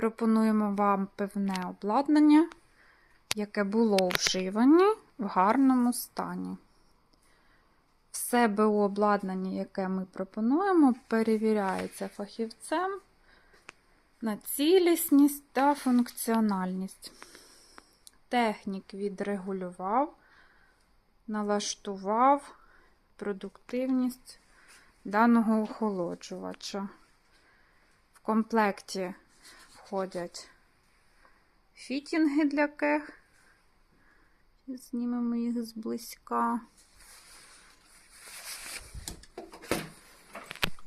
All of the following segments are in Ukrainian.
пропонуємо вам певне обладнання, яке було вживані в гарному стані. Все БУ обладнання, яке ми пропонуємо, перевіряється фахівцем на цілісність та функціональність. Технік відрегулював, налаштував продуктивність даного охолоджувача. В комплекті входять фітінги для кег. Знімемо їх зблизька.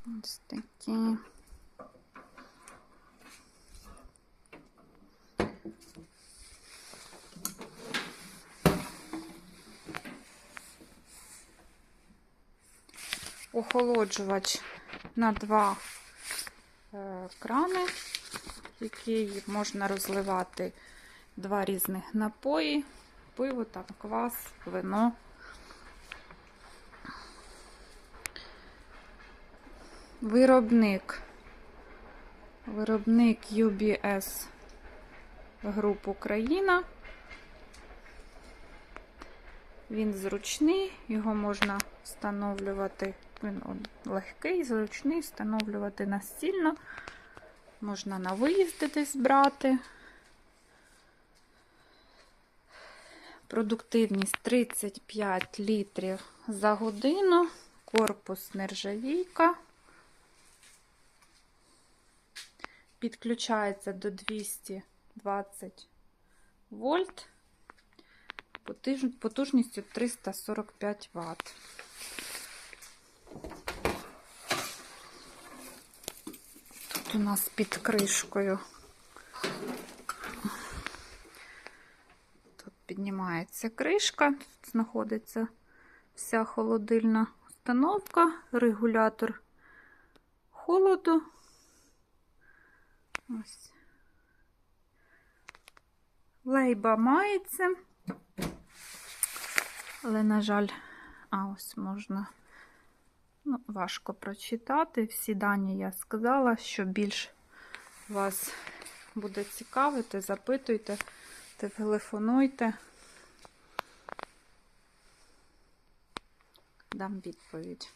Ось такі. Охолоджувач на два е, крани, який можна розливати два різних напої, пиво, там, квас, вино. Виробник. Виробник UBS Груп Україна. Він зручний, його можна встановлювати, він легкий, зручний, встановлювати настільно. Можна на виїзди десь брати. Продуктивність 35 літрів за годину, корпус нержавійка. Підключається до 220 вольт потужністю 345 Вт. У нас під кришкою. Тут піднімається кришка, тут знаходиться вся холодильна установка, регулятор холоду. Ось. Лейба мається. Але, на жаль, а ось можна ну, важко прочитати. Всі дані я сказала, що більш вас буде цікавити, запитуйте, телефонуйте. Дам відповідь.